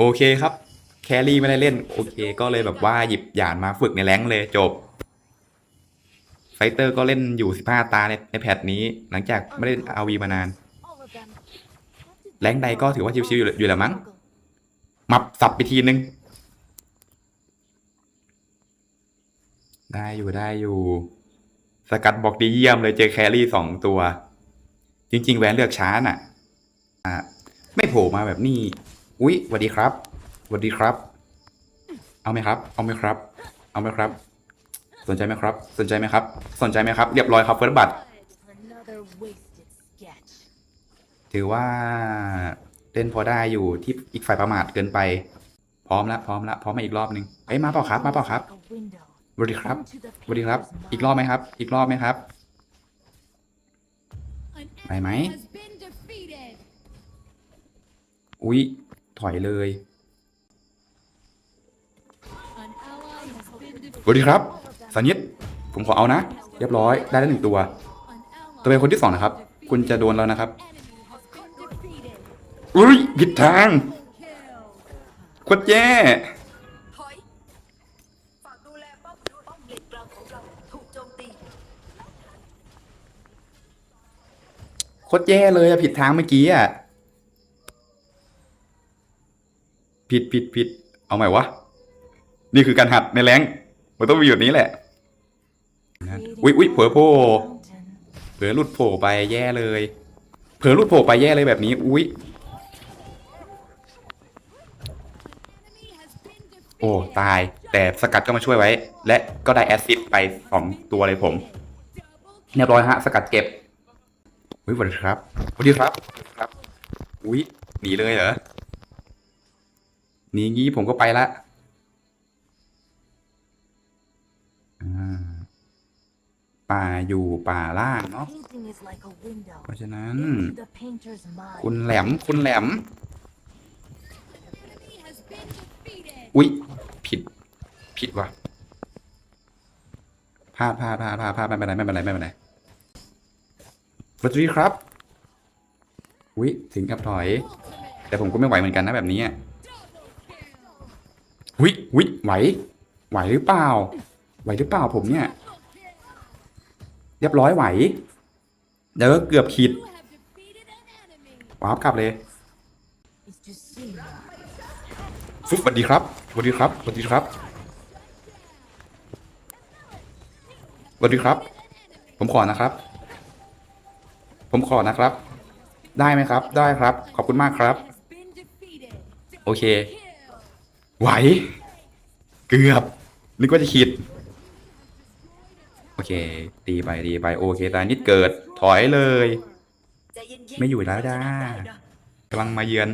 โอเคครับ แครี่ไม่ได้เล่น โอเค ก็เลยแบบว่าหยิบหยานมาฝึกในแรงเลยจบ ไฟเตอร์ก็เล่นอยู่สิบห้าตาในในแพทนี้ หลังจากไม่ได้อาวีมานาน แรงใดก็ถือว่าชิวๆอยู่อยู่แล้วมั้ง มับสับไปทีนึง ได้อยู่ได้อยู่ สกัดบอกดีเยี่ยมเลยเจอแครี่สองตัว จริง ๆ แวนเลือกช้าน่ะ อะ ไม่โผล่มาแบบนี้ อุ๊ยสวัสดีครับสวัสดีครับ เอาไหมครับ เอาไหมครับ เอาไหมครับ สนใจไหมครับ สนใจไหมครับ สนใจไหมครับ เรียบร้อยครับเฟิร์สบัตถือว่าเล่นพอได้อยู่ที่อีกฝ่ายประมาทเกินไป พร้อมละพร้อมละพร้อมมาอีกรอบหนึ่งเอ้ยมาเปล่าครับมาเปล่าครับสวัสดีครับสวัสดีครับ อีกรอบไหมครับ อีกรอบไหมครับ An Mày máy. enemy has been defeated. อุ๊ย ถอยเลย สวัสดีครับสัญญิตผมขอเอานะ เรียบร้อย ได้แล้วหนึ่งตัว ตัวเป็นคนที่สองนะครับ คุณจะโดนแล้วนะครับอุ้ยผิดทางโคตรแย่ถอยฝากดูแลป้อมป้อมเลนกลางของเราถูกโจมตีโคตรแย่เลยอะผิดทางเมื่อกี้อะ ผิดผิดผิดเอาใหม่วะ นี่คือการหัดในแรงมันต้องมีอยู่นี้แหละอุ๊ยอุ๊ยเผลอโผล่เผลอหลุดโผล่ไปแย่เลยเผลอหลุดโผล่ไปแย่เลยแบบนี้ อุ๊ยโอ้ตายแต่สกัดก็มาช่วยไว้ และก็ได้แอซิดไปสองตัวเลยผมเรียบร้อยฮะ สกัดเก็บอุ้ยสวัสดีครับสวัสดีครับสวัสดีครับอุ้ยหนีเลยเหรอ หนีงี้ผมก็ไปละอ่าป่าอยู่ป่าล่างเนาะ Painting is like a window เพราะฉะนั้น into the painter's mind. คุณแหลมคุณแหลม enemy has been defeated. อุ้ยผิด ผิดว่ะพลาดพลาดพลาดพลาดพลาดไม่เป็นไรไม่เป็นไรไม่เป็นไรสวัสดีครับ อุ้ยถึงกับถอย แต่ผมก็ไม่ไหวเหมือนกันนะแบบนี้ อะอุ้ยอุ้ยไหว ไหวหรือเปล่า ไหวหรือเปล่าผมเนี่ย เรียบร้อยไหว เดี๋ยวก็เกือบขีดวาร์ปกลับเลยฟุบสวัสดีครับสวัสดีครับสวัสดีครับสวัสดีครับ ผมขอนะครับ ผมขอนะครับ ได้ไหมครับ ได้ครับ ขอบคุณมากครับ โอเค ไหว เกือบนึกว่าจะขีดโอเค ตีไปตีไปโอเคตานิดเกิดถอยเลยใจเย็นๆไม่อยู่แล้วจ้าชนะได้นะกำลังมาเยือน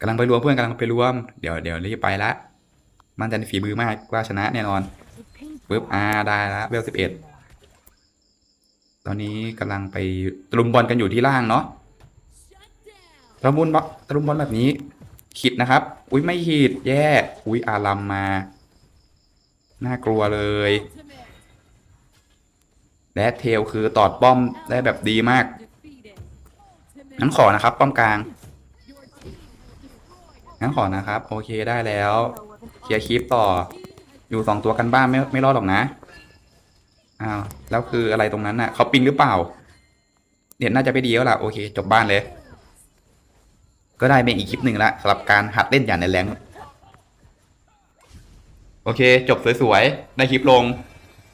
กำลังไปรวมเพื่อนกำลังไปรวม เดี๋ยวเดี๋ยวรีบไปละมั่นใจในฝีมือมากว่าชนะแน่นอน the painter ปึ๊บอ่าได้ละเวลสิบเอ็ดตอนนี้กำลังไปตะลุมบอลกันอยู่ที่ล่างเนาะ Shut down. ตะลุมบอลตะลุมบอลแบบนี้ ขีดนะครับ อุ้ยไม่ขีดแย่ อุ้ยอารัมมา น่ากลัวเลย และเทลคือตอดป้อมได้แบบดีมากงั้นขอนะครับ ป้อมกลางงั้นขอนะครับ โอเคได้แล้วเคลียร์คลิปต่อ อยู่สองตัวกันบ้านไม่ไม่รอดหรอกนะอ้าวแล้วคืออะไรตรงนั้นน่ะเขาปิงหรือเปล่าเน็ตน่าจะไม่ดีแล้วล่ะโอเค จบบ้านเลย ก็ได้เป็นอีกคลิปหนึ่งละสำหรับการหัดเล่นอย่างในแรงโอเค จบสวยๆ ได้คลิปลง